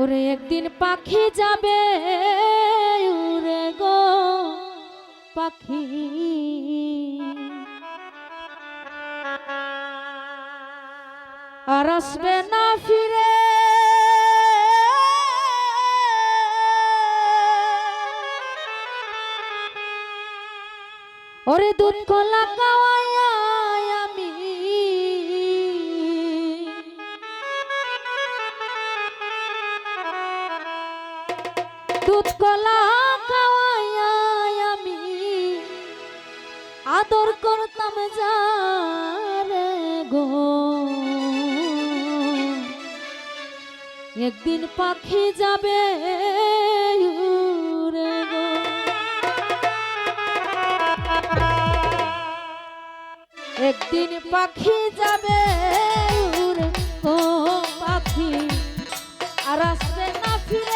ওরে একদিন পাখি যাবে উড়ে গো পাখি। আর আসবে না ফিরে। ওরে দুধ কলা দুধ আমি আদর করতাম যারে গো। একদিন পাখি যাবে একদিন পাখি যাবে ও পাখি। আর আসবে না ফিরে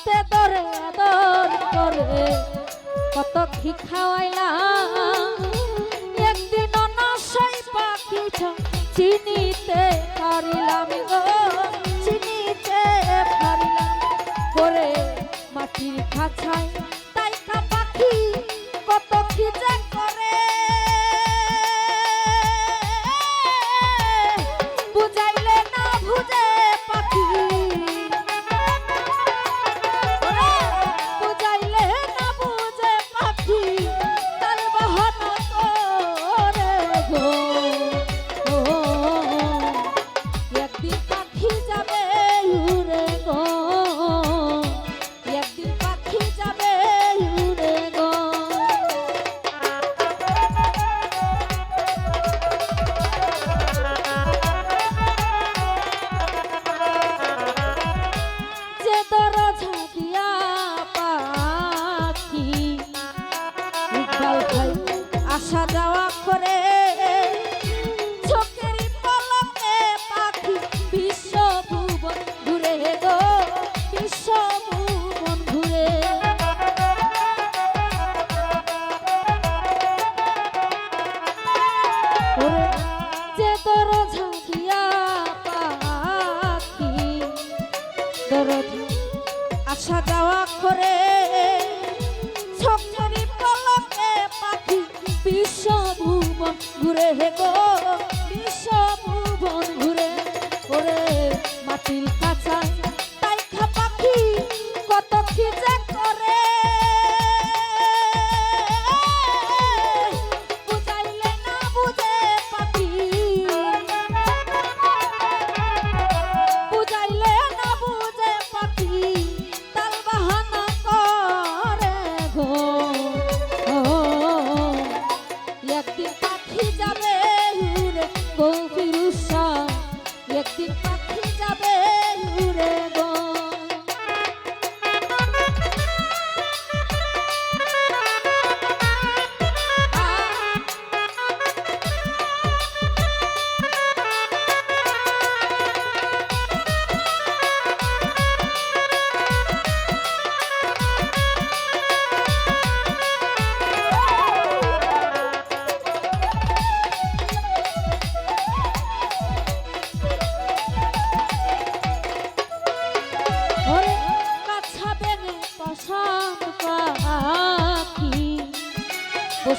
হাতে ধরে আদর করে। কত কি খাওয়াইলাম। একদিন অনসই পাখি চিনিতে পারিলাম গো। চিনিতে পারিলাম করে মাটির খাঁচায় আসা যাওয়া করে। চোখেরই পলকে পাখি বিশ্ব ভুবন ঘুরে গো, বিশ্ব ভুবন ঘুরে। যে দরজা আসা যাওয়া করে। ভুবন ঘুরে হে গো। বিশ্ব ভুবন ঘুরে ওরে মাটির কাছা তাই পাখি কত কি যে করে। বুঝাইলে না বুঝে পাখি। বুঝাইলে না বুঝে পাখি তাল বাহানা করে গো। ও, হিজাবে নূরে কোফিরুসা একদিন